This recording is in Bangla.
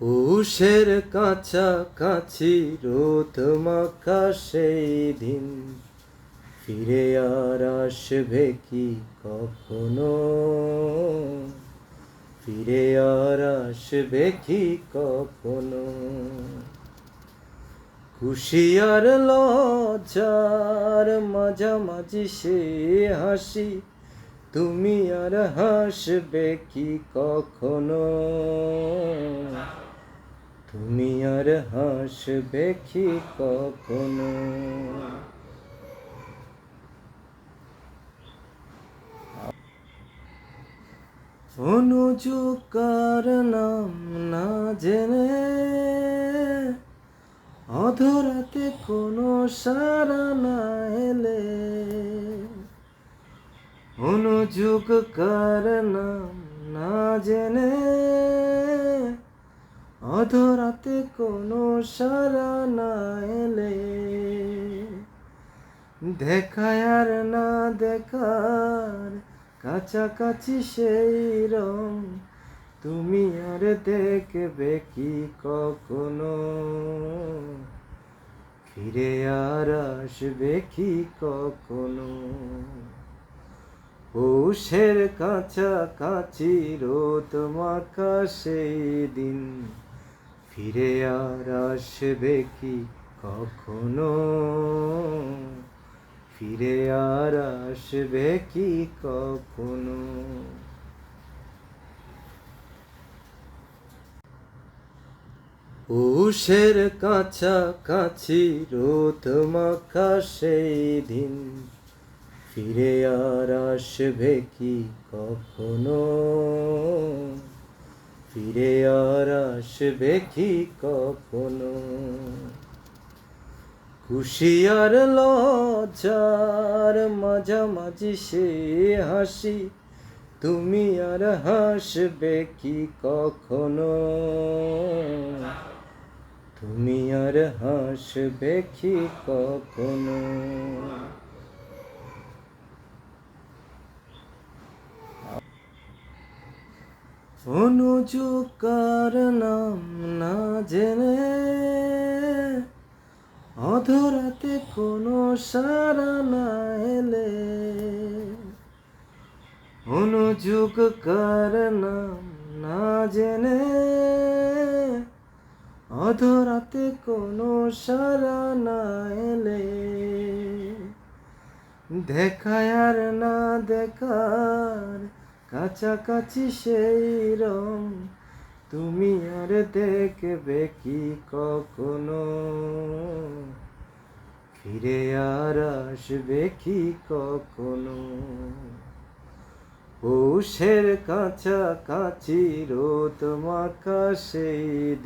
পৌষের কাছাকাছি রোদ মাখা সেই দিন। ফিরে আর আসবে কি কখনো? ফিরে আর আসবে কি কখনো? খুশি আর লজ্জার মাঝামাঝি সে হাসি, তুমি আর হাসবে কি কখনো? হাসবে কি কখনো। অনুযোগ নাম না জেনে অধরাতে কোনো সারা না এলে। অনুযোগ কার নাম না জেনে অধরাতে কোনো সারা না এলে। দেখায় আর না দেখার কাছাকাছি সেই রং। তুমি আর দেখবে কি কখনো? ফিরে আর আসবে কি কখনো? পৌষের কাছাকাছি রোদ মাখা সেই দিন। ফিরে আর আসবে কি কখনো? ফিরে আর আসবে কি কখনো? পৌষের কাছাকাছি রোদ মাখা সেই দিন। ফিরে আর আসবে কি কখনো? ফিরে আর আসবে কি কখনো? খুশি আর লজ্জার মাঝামাঝি সে হাসি, তুমি আর হাসবে কি কখনো? তুমি আর হাসবে কি কখনো? অনুযোগ কার নাম না জেনে অধরাতে কোনো সারা না এলে। অনুযোগ কার নাম না জেনে অধরাতে কোনো সারা না এলে। দেখায় আর না দেখার কাছাকাছি সেই রং, তুমি আর দেখবে কি কখনো? ফিরে আর আসবে কি কখনো? পৌষের কাছাকাছি রোদ মাখা সেই